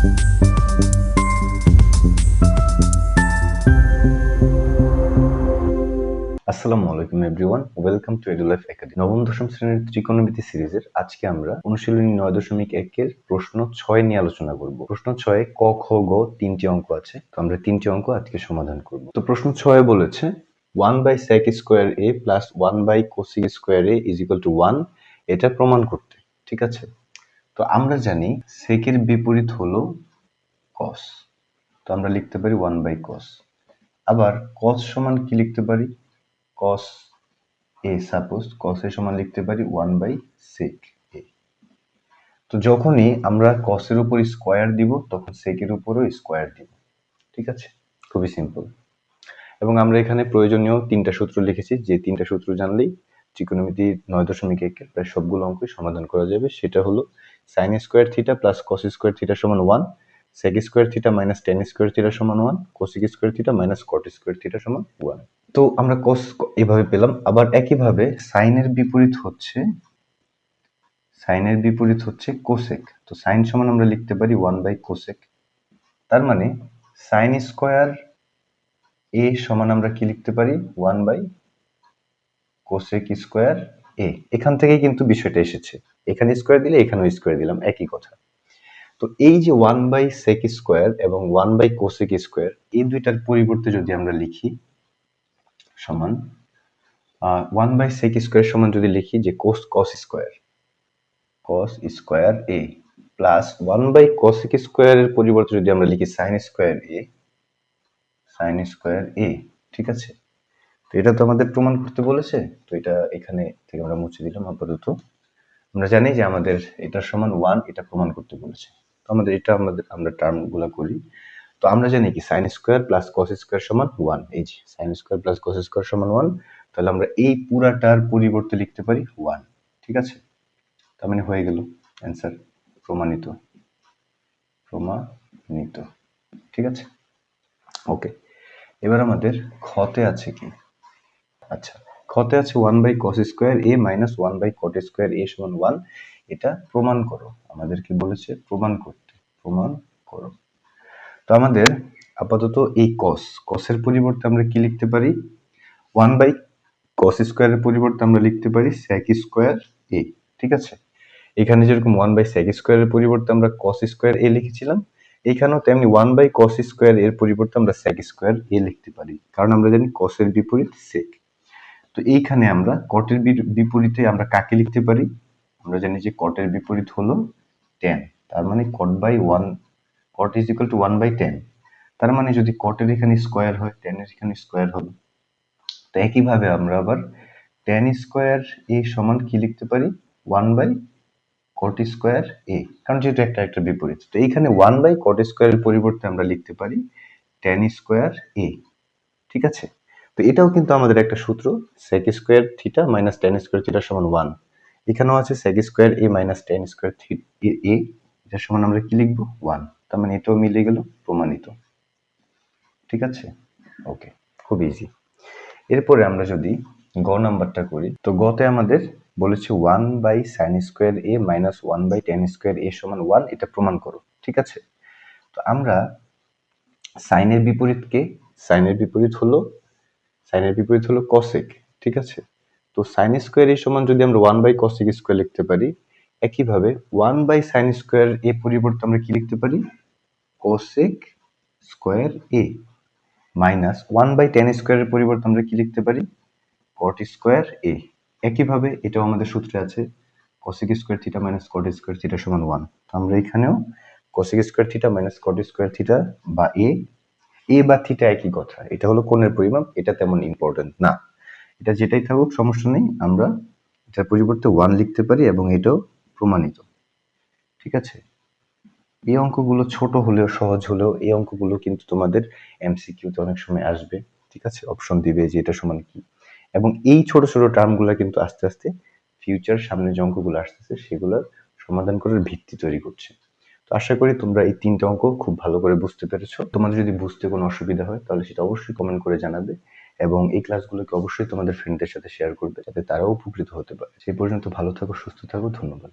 আসসালামু আলাইকুম everyone, welcome to Edulife Academy. নবম, দশম শ্রেণির ত্রিকোণমিতি সিরিজের আজকে আমরা অনুশীলনী নয় দশমিক একের প্রশ্ন ছয় নিয়ে আলোচনা করব। প্রশ্ন ছয়ে ক, খ, গ তিনটি অঙ্ক আছে, তো আমরা তিনটি অঙ্ক আজকে সমাধান করব। তো প্রশ্ন ছয়ে বলেছে, one by sec square A plus one by cosec square A is equal to one এটা প্রমাণ করতে। ঠিক আছে? তো আমরা জানি সেকের বিপরীত হলো কস তো আমরা লিখতে পারি ওয়ান বাই কস আবার কস সমান কি লিখতে পারি? Cos A suppose cos a সমান লিখতে পারি ওয়ান বাই sec এ তো যখনই আমরা এর উপর স্কয়ার দিব, তখন এর উপরও স্কয়ার দিব। ঠিক আছে? খুবই সিম্পল এবং আমরা এখানে প্রয়োজনীয় তিনটা সূত্র লিখেছি। যে তিনটা সূত্র জানলেই ত্রিকোণমিতি নয় দশমিক একের প্রায় সবগুলো অঙ্কই সমাধান করা যাবে। সেটা হলো sine square theta plus cos square theta সমান one sec square theta minus tan square theta সমান one cosec square theta minus cot square theta সমান ওয়ান তো আমরা কস এভাবে পেলাম। আবার একইভাবে সাইনের বিপরীত হচ্ছে সাইনের বিপরীত হচ্ছে কোসেক তো সাইন সমান আমরা লিখতে পারি ওয়ান বাই কোসেক তার মানে সাইন স্কোয়ার এ সমান আমরা কি লিখতে পারি? One by cosec square A, এখান থেকেই কিন্তু বিষয়টা এসেছে। এখানে স্কোয়ার দিলে এখানেও স্কোয়ার দিলাম, একই কথা। তো এই যে ওয়ান বাই সেক স্কোয়ার এবং ওয়ান বাই কোসেক স্কোয়ার এই দুইটার পরিবর্তে যদি আমরা লিখি, সমান ওয়ান বাই সেক স্কোয়ার সমান যদি লিখি যে cos cos square cos square A plus one by cosec স্কোয়ারের পরিবর্তে যদি আমরা লিখি sine square A sine square A ঠিক আছে? তো এটা তো আমাদের প্রমাণ করতে বলেছে। তো এটা এখানে থেকে আমরা মুছে দিলাম আপাতত। আমরা জানি যে আমাদের এটা সমান ওয়ান এটা প্রমাণ করতে বলেছে। তো আমাদের এটা আমাদের, আমরা টার্মগুলো করি। তো আমরা জানি কি sine square plus cos square সমান ওয়ান এই যে sine square plus cos square সমান ওয়ান তাহলে আমরা এই পুরাটার পরিবর্তে লিখতে পারি ওয়ান ঠিক আছে? তার মানে হয়ে গেল অ্যান্সার প্রমাণিত। প্রমাণিত। ঠিক আছে? ওকে এবার আমাদের খতে আছে কি? আচ্ছা খতে আছে one by cos square A minus one by cot square A সমান ওয়ান এটা প্রমাণ করো, আমাদেরকে বলেছে প্রমাণ করতে, প্রমাণ করো। তো আমাদের আপাতত এই কস কসের পরিবর্তে আমরা কি লিখতে পারি? ওয়ান বাই কস স্কোয়ারের পরিবর্তে আমরা লিখতে পারি স্যাক স্কোয়ার এ ঠিক আছে? এখানে যেরকম ওয়ান বাই স্যাক স্কোয়ারের পরিবর্তে আমরা কস স্কোয়ার এ লিখেছিলাম, এখানেও তেমনি ওয়ান বাই কস স্কোয়ার এর পরিবর্তে আমরা স্যাক স্কোয়ার এ লিখতে পারি, কারণ আমরা জানি কসের বিপরীত সেক তো এইখানে আমরা কটের বিপরীতে আমরা কাকে লিখতে পারি? আমরা জানি যে কটের বিপরীত হলো টেন তার মানে cot by one cot is equal to one by tan তার মানে যদি কটের এখানে স্কোয়ার হয় টেনের এখানে স্কোয়ার হবে। তো একইভাবে আমরা আবার টেন স্কোয়ার এ সমান কি লিখতে পারি? One by cot square A কারণ যেহেতু একটা একটা বিপরীত। তো এইখানে ওয়ান বাই কট স্কোয়ারের পরিবর্তে আমরা লিখতে পারি টেন স্কোয়ার এ ঠিক আছে? তো এটাও কিন্তু আমাদের একটা সূত্র sec square theta minus tan square theta সমান ওয়ান এখানেও আছে sec square A minus tan square A এটার সমান আমরা কি লিখব? ওয়ান তার মানে এটাও মিলে গেল, প্রমাণিত। ঠিক আছে? ওকে খুব ইজি এরপরে আমরা যদি গ নাম্বারটা করি, তো গতে আমাদের বলেছে one by sine square A minus one by tan square A সমান ওয়ান এটা প্রমাণ করো। ঠিক আছে? তো আমরা সাইনের বিপরীতকে সাইনের বিপরীত হলো সাইনের বিপরীত হলো কসেক ঠিক আছে? তো সাইন স্কোয়ার এ সমান যদি আমরা ওয়ান বাই কসেক স্কোয়ার লিখতে পারি, একইভাবে one by sine square A পরিবর্তে আমরা কি লিখতে পারি? Cosec square A minus one by tan স্কোয়ারের পরিবর্তে আমরা কি লিখতে পারি? কট স্কোয়ার এ একইভাবে এটাও আমাদের সূত্রে আছে cosec square theta minus cot square theta সমান ওয়ান তো আমরা এখানেও cosec square theta minus cot square theta বা এ এ বা থিটা একই কথা। এটা হলো কোণের পরিমাপ, এটা তেমন ইম্পর্টেন্ট না। এটা যেটাই থাকুক, সমস্যা নেই। আমরা এটার পরিবর্তে ওয়ান লিখতে পারি এবং এটাও প্রমাণিত। ঠিক আছে? এই অঙ্কগুলো ছোট হলেও সহজ হলেও এই অঙ্কগুলো কিন্তু তোমাদের এমসিকিউতে অনেক সময় আসবে। ঠিক আছে? অপশন দিবে যে এটা সমান কি। এবং এই ছোট ছোট টার্মগুলো কিন্তু আস্তে আস্তে ফিউচার সামনে যে অঙ্কগুলো আসতেছে, সেগুলোর সমাধান করার ভিত্তি তৈরি করছে। তো আশা করি তোমরা এই তিনটে অঙ্ক খুব ভালো করে বুঝতে পেরেছ। তোমাদের যদি বুঝতে কোনো অসুবিধা হয়, তাহলে সেটা অবশ্যই কমেন্ট করে জানাবে এবং এই ক্লাসগুলোকে অবশ্যই তোমাদের ফ্রেন্ডদের সাথে শেয়ার করবে, যাতে তারাও উপকৃত হতে পারে। সেই পর্যন্ত ভালো থাকো, সুস্থ থাকো, ধন্যবাদ।